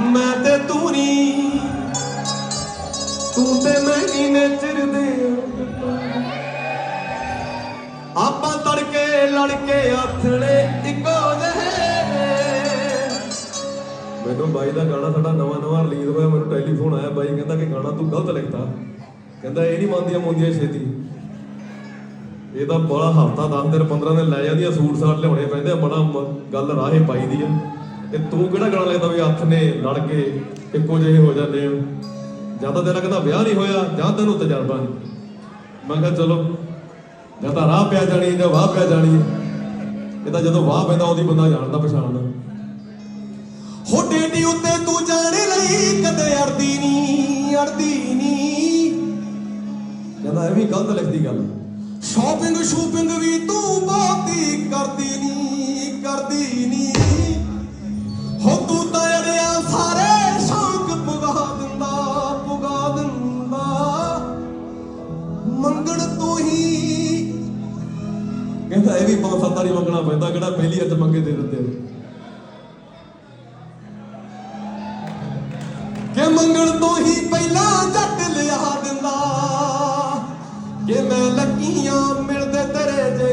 ਮੈਂ ਤੇ ਤੂੰ ਨੀ ਤੂੰ ਤੇ ਮੈਂ ਨੀ ਨੇਚਰਦੇ ਆਪਾਂ ਤੜਕੇ ਲੜਕੇ ਆਥਣੇ ਇੱਕੋ ਜਿਹੇ। ਮੈਨੂੰ ਬਾਈ ਦਾ ਗਾਣਾ ਸਾਡਾ ਨਵਾਂ ਨਵਾਂ ਰਿਲੀਜ਼ ਹੋਇਆ, ਮੈਨੂੰ ਟੈਲੀਫੋਨ ਆਇਆ, ਬਾਈ ਕਹਿੰਦਾ ਕਿ ਗਾਣਾ ਤੂੰ ਗਲਤ ਲਿਖਤਾ। ਕਹਿੰਦਾ ਇਹ ਨਹੀਂ ਮੰਨਦੀਆਂ ਮੁੰਦੀਆਂ ਛੇਤੀ। ਇਹ ਤਾਂ ਬੜਾ ਹਫਤਾ 10 ਦਿਨ 15 ਦਿਨ ਲੈ ਜਾਂਦੀਆਂ, ਸੂਟ ਸਾਟ ਲਿਆਉਣੇ ਪੈਂਦੇ ਆ, ਬੜਾ ਗੱਲ ਰਾਹੇ ਪਾਈ ਦੀ ਆ। ਤੇ ਤੂੰ ਕਿਹੜਾ ਗਾਣਾ ਲੱਗਦਾ ਵੀ ਹੱਥ ਨੇ ਲੜ ਕੇ ਇੱਕੋ ਜਿਹੇ ਹੋ ਜਾਂਦੇ ਆ? ਜਾਂ ਤਾਂ ਤੇਰਾ ਕਹਿੰਦਾ ਵਿਆਹ ਨਹੀਂ ਹੋਇਆ, ਜਾਂ ਤੈਨੂੰ ਤਜਰਬਾ ਨਹੀਂ। ਮੈਂ ਕਿਹਾ ਚਲੋ, ਜਾਂ ਤਾਂ ਰਾਹ ਪਿਆ ਜਾਣੀ, ਜਾਂ ਵਾਹ ਪਿਆ ਜਾਣੀ। ਇਹ ਤਾਂ ਜਦੋਂ ਵਾਹ ਪੈਂਦਾ, ਉਹਦੀ ਬੰਦਾ ਜਾਣਦਾ ਪਛਾਣਦਾ ਹੋ ਡੇਡੀ ਉੱਤੇ ਤੂੰ ਜਾਣੇ ਲਈ ਕਦੇ ਅੜਦੀ ਨਹੀਂ ਅੜਦੀ ਨਹੀਂ। ਕਹਿੰਦਾ, ਇਹ ਵੀ ਗਲਤ ਲਿਖਦੀ ਗੱਲ। ਸ਼ਾਪਿੰਗ ਸ਼ੂਪਿੰਗ ਵੀ ਤੂੰ ਬਹੁਤੀ ਕਰਦੀ ਨਹੀਂ ਕਰਦੀ ਨਹੀਂ। ਹੋ ਤੂੰ ਤਾਂ ਅੜਿਆ ਸਾਰੇ ਸ਼ੌਕ ਪੁਗਾ ਦਿੰਦਾ ਪੁਗਾ ਦਿੰਦਾ। ਮੰਗਣ ਤੂੰ ਹੀ ਕਹਿੰਦਾ ਇਹ ਵੀ ਬਹੁਤ ਸੱਤਾ ਮੰਗਣਾ ਪੈਂਦਾ, ਕਿਹੜਾ ਪਹਿਲੀ ਅੱਜ ਮੰਗੇ ਦੇ ਦਿੰਦੇ ਕਿ ਮੰਗਣ ਤੋਂ ਹੀ ਪਹਿਲਾਂ ਜੱਟ ਲਿਆ ਦਿੰਦਾ ਕਿ ਮੈਂ ਲੱਗੀਆਂ ਮਿਲਦੇ ਤੇਰੇ ਜੇ